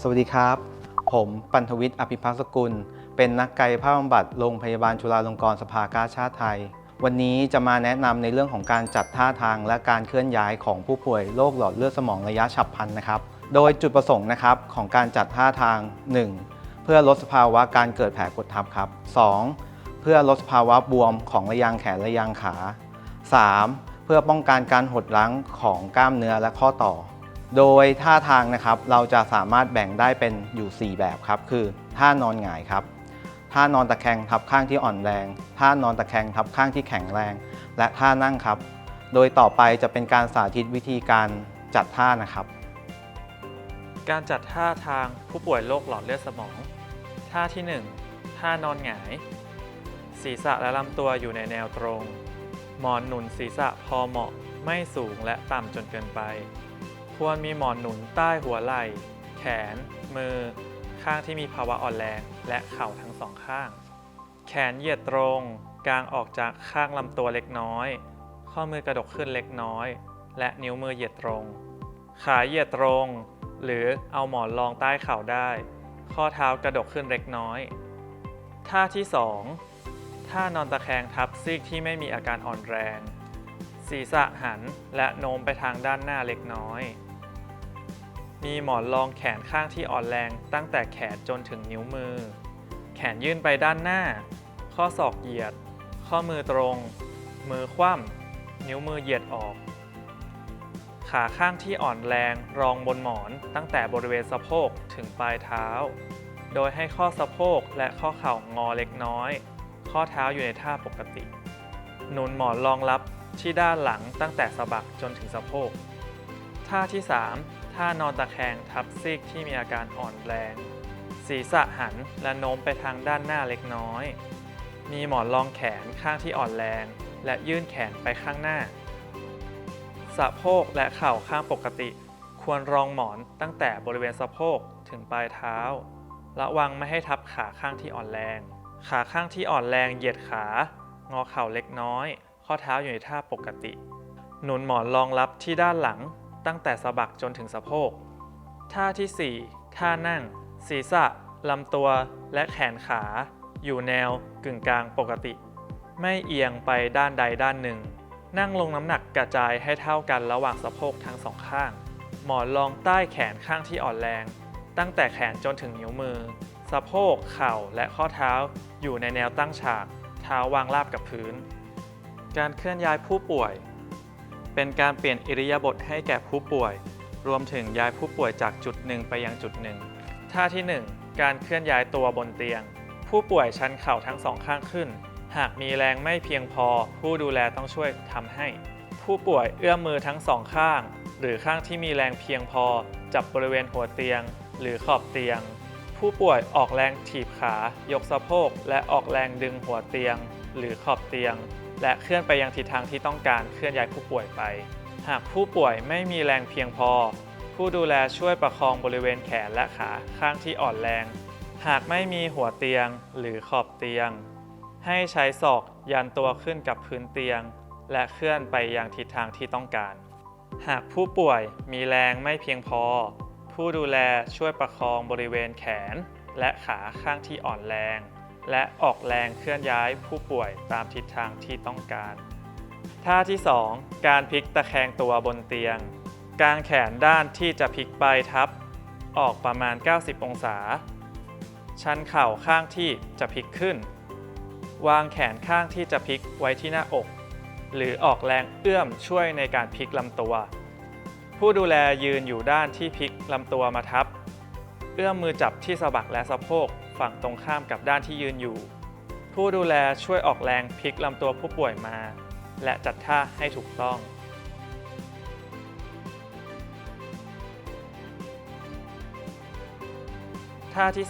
สวัสดีครับ ผมปันทวิทย์อภิพักษ์สกุล เป็นนักกายภาพบำบัดโรงพยาบาลจุฬาลงกรณ์สภากาชาติไทย วันนี้จะมาแนะนำในเรื่องของการจัดท่าทางและการเคลื่อนย้ายของผู้ป่วยโรคหลอดเลือดสมองระยะฉับพลันนะครับ โดยจุดประสงค์นะครับของการจัดท่าทาง 1. เพื่อลดสภาวะการเกิดแผลกดทับครับ 2. เพื่อลดสภาวะบวมของระยางแขนระยางขา 3. เพื่อป้องกันการหดรั้งของกล้ามเนื้อและข้อต่อ โดยท่าทางนะครับเราจะสามารถแบ่งได้เป็นอยู่ 4 แบบครับ คือท่านอนหงายครับท่านอนตะแคงทับข้างที่อ่อนแรง ท่านอนตะแคงทับข้างที่แข็งแรง และท่านั่งครับ โดยต่อไปจะเป็นการสาธิตวิธีการจัดท่านะครับ การจัดท่าทางผู้ป่วยโรคหลอดเลือดสมอง ท่าที่ 1 ท่านอนหงาย ศีรษะและลำตัวอยู่ในแนวตรง หมอนหนุนศีรษะพอเหมาะไม่สูงและต่ำจนเกินไป ควรมีหมอนหนุนใต้หัวไหล่ แขน มือ ข้างที่มีภาวะอ่อนแรง และเข่าทั้งสองข้าง แขนเหยียดตรงกลางออกจากข้างลำตัวเล็กน้อย ข้อมือกระดกขึ้นเล็กน้อย และนิ้วมือเหยียดตรง ขาเหยียดตรง หรือเอาหมอนรองใต้เข่าได้ ข้อเท้ากระดกขึ้นเล็กน้อย ท่าที่ 2 ท่านอนตะแคงทับซีกที่ไม่มีอาการอ่อนแรง ศีรษะหันและโน้มไปทางด้านหน้าเล็กน้อย มีหมอนรองแขนข้างที่อ่อนแรงตั้งแต่แขนจนถึงนิ้วมือ แขนยื่นไปด้านหน้า ข้อศอกเหยียด ข้อมือตรง มือคว่ำนิ้วมือเหยียดออก ขาข้างที่อ่อนแรงรองบนหมอนตั้งแต่บริเวณสะโพกถึงปลายเท้า โดยให้ข้อสะโพกและข้อเข่างอเล็กน้อย ข้อเท้าอยู่ในท่าปกติ หนุนหมอนรองรับที่ด้านหลังตั้งแต่สะบักจนถึงสะโพก ท่าที่ 3 ท่านอนตะแคงทับซีกที่มีอาการอ่อนแรง ศีรษะหันและโน้มไปทางด้านหน้าเล็กน้อย มีหมอนรองแขนข้างที่อ่อนแรง และยื่นแขนไปข้างหน้า สะโพกและเข่าข้างปกติ ควรรองหมอนตั้งแต่บริเวณสะโพกถึงปลายเท้า ระวังไม่ให้ทับขาข้างที่อ่อนแรง ขาข้างที่อ่อนแรงเหยียดขา งอเข่าเล็กน้อย ข้อเท้าอยู่ในท่าปกติ หนุนหมอนรองรับที่ด้านหลัง ตั้งแต่สะบักจนถึงสะโพก ท่าที่ 4 ท่านั่ง ศีรษะลำตัวและแขนขา อยู่แนวกึ่งกลางปกติ ไม่เอียงไปด้านใดด้านหนึ่ง นั่งลงน้ำหนักกระจายให้เท่ากันระหว่างสะโพกทั้งสองข้าง หมอนรองใต้แขนข้างที่อ่อนแรง ตั้งแต่แขนจนถึงนิ้วมือ สะโพก เข่า และข้อเท้าอยู่ในแนวตั้งฉาก เท้าวางราบกับพื้น การเคลื่อนย้ายผู้ป่วย เป็นการเปลี่ยนอิริยาบถให้แก่ผู้ป่วย รวมถึงย้ายผู้ป่วยจากจุดหนึ่งไปยังจุดหนึ่ง ท่าที่ 1 การเคลื่อนย้ายตัวบนเตียง ผู้ป่วยชันเข่าทั้งสองข้างขึ้น หากมีแรงไม่เพียงพอ ผู้ดูแลต้องช่วยทำให้ ผู้ป่วยเอื้อมมือทั้งสองข้าง หรือข้างที่มีแรงเพียงพอ จับบริเวณหัวเตียง หรือขอบเตียง ผู้ป่วยออกแรงถีบขา ยกสะโพก และออกแรงดึงหัวเตียง หรือขอบเตียง และเคลื่อนไปยังทิศทางที่ต้องการเคลื่อนย้ายผู้ป่วยไป หากผู้ป่วยไม่มีแรงเพียงพอ ผู้ดูแลช่วยประคองบริเวณแขนและขาข้างที่อ่อนแรง หากไม่มีหัวเตียง หรือขอบเตียง ให้ใช้ศอกยันตัวขึ้นกับพื้นเตียง และเคลื่อนไปยังทิศทางที่ต้องการ หากผู้ป่วยมีแรงไม่เพียงพอ ผู้ดูแลช่วยประคองบริเวณแขน และขาข้างที่อ่อนแรง และออกแรงเคลื่อนย้ายผู้ป่วยตามทิศทางที่ต้องการ ท่าที่ 2 การพลิกตะแคงตัวบนเตียง กางแขนด้านที่จะพลิกไปทับ ออกประมาณ 90 องศา ชันเข่าข้างที่จะพลิกขึ้น วางแขนข้างที่จะพลิกไว้ที่หน้าอก หรือออกแรงเอื้อมช่วยในการพลิกลำตัว ผู้ดูแลยืนอยู่ด้านที่พลิกลำตัวมาทับ เอื้อมมือจับที่สะบักและสะโพกฝั่งตรงข้ามกับด้านที่ยืนอยู่ ผู้ดูแลช่วยออกแรงพลิกลำตัวผู้ป่วยมา และจัดท่าให้ถูกต้องท่าที่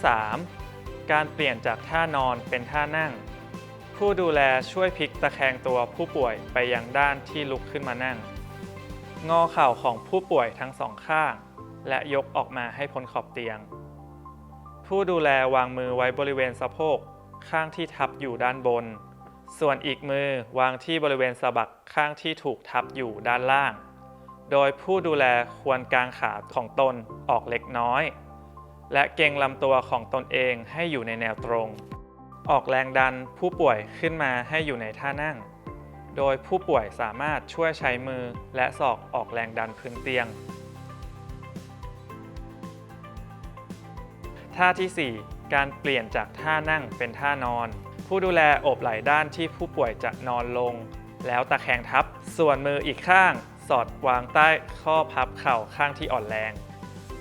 3 การเปลี่ยนจากท่านอนเป็นท่านั่ง ผู้ดูแลช่วยพลิกตะแคงตัวผู้ป่วยไปยังด้านที่ลุกขึ้นมานั่ง งอเข่าของผู้ป่วยทั้งสองข้าง และยกออกมาให้พ้นขอบเตียง ผู้ดูแลวางมือไว้บริเวณสะโพกข้างที่ทับอยู่ด้านบน ส่วนอีกมือวางที่บริเวณสะบักข้างที่ถูกทับอยู่ด้านล่าง โดยผู้ดูแลควรกางขาของตนออกเล็กน้อย และเกรงลำตัวของตนเองให้อยู่ในแนวตรง ออกแรงดันผู้ป่วยขึ้นมาให้อยู่ในท่านั่ง โดยผู้ป่วยสามารถช่วยใช้มือและศอกออกแรงดันพื้นเตียง ท่าที่ 4 การเปลี่ยนจากท่านั่งเป็นท่านอน ผู้ดูแลโอบไหล่ด้านที่ผู้ป่วยจะนอนลง แล้วตะแคงทับ ส่วนมืออีกข้าง สอดวางใต้ข้อพับเข่าข้างที่อ่อนแรง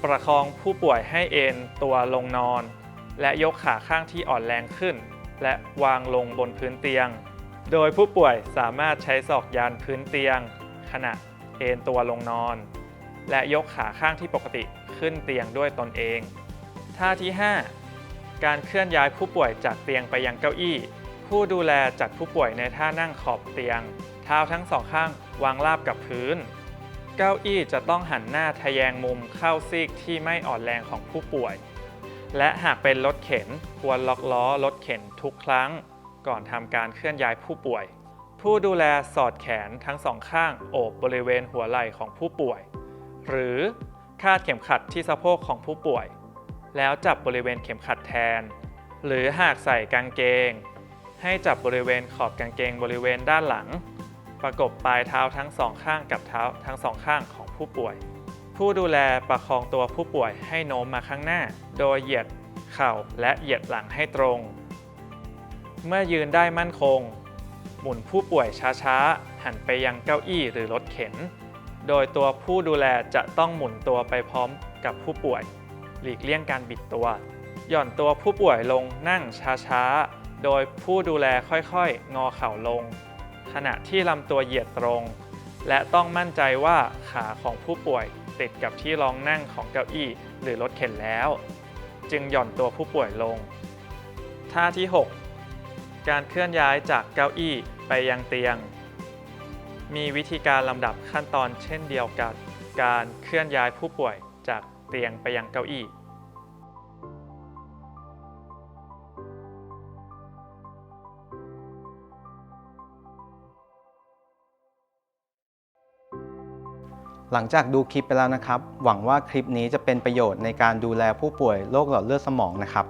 ประคองผู้ป่วยให้เอนตัวลงนอน และยกขาข้างที่อ่อนแรงขึ้น และวางลงบนพื้นเตียง โดยผู้ป่วยสามารถใช้ศอกยันพื้นเตียง ขณะเอนตัวลงนอน และยกขาข้างที่ปกติขึ้นเตียงด้วยตนเอง ท่าที่ 5 การเคลื่อนย้ายผู้ป่วยจากเตียงไปยังเก้าอี้ ผู้ดูแลจัดผู้ป่วยในท่านั่งขอบเตียง เท้าทั้งสองข้างวางราบกับพื้น เก้าอี้จะต้องหันหน้าทะแยงมุมเข้าซีกที่ไม่อ่อนแรงของผู้ป่วย และหากเป็นรถเข็นควรล็อกล้อรถเข็นทุกครั้ง ก่อนทำการเคลื่อนย้ายผู้ป่วย ผู้ดูแลสอดแขนทั้งสองข้างโอบบริเวณหัวไหล่ของผู้ป่วย หรือคาดเข็มขัดที่สะโพกของผู้ป่วย แล้วจับบริเวณเข็มขัดแทน หรือหากใส่กางเกง ให้จับบริเวณขอบกางเกงบริเวณด้านหลัง ประกบปลายเท้าทั้งสองข้างกับเท้าทั้งสองข้างของผู้ป่วย ผู้ดูแลประคองตัวผู้ป่วยให้โน้มมาข้างหน้า โดยเหยียดเข่าและเหยียดหลังให้ตรง เมื่อยืนได้มั่นคง หมุนผู้ป่วยช้าๆ หันไปยังเก้าอี้หรือรถเข็น โดยตัวผู้ดูแลจะต้องหมุนตัวไปพร้อมกับผู้ป่วย หลีกเลี่ยงการบิดตัว หย่อนตัวผู้ป่วยลงนั่งช้าๆ โดยผู้ดูแลค่อยๆ งอเข่าลง ขณะที่ลำตัวเหยียดตรง และต้องมั่นใจว่าขาของผู้ป่วยติดกับที่รองนั่งของเก้าอี้หรือรถเข็นแล้ว จึงหย่อนตัวผู้ป่วยลง ท่าที่ 6 การเคลื่อนย้ายจากเก้าอี้ไปยังเตียง มีวิธีการลำดับขั้นตอนเช่นเดียวกับการเคลื่อนย้ายผู้ป่วยจากเตียงไปยังเก้าอี้ หลังจากดูคลิปไปแล้วนะครับ หวังว่าคลิปนี้จะเป็นประโยชน์ในการดูแลผู้ป่วยโรคหลอดเลือดสมองนะครับ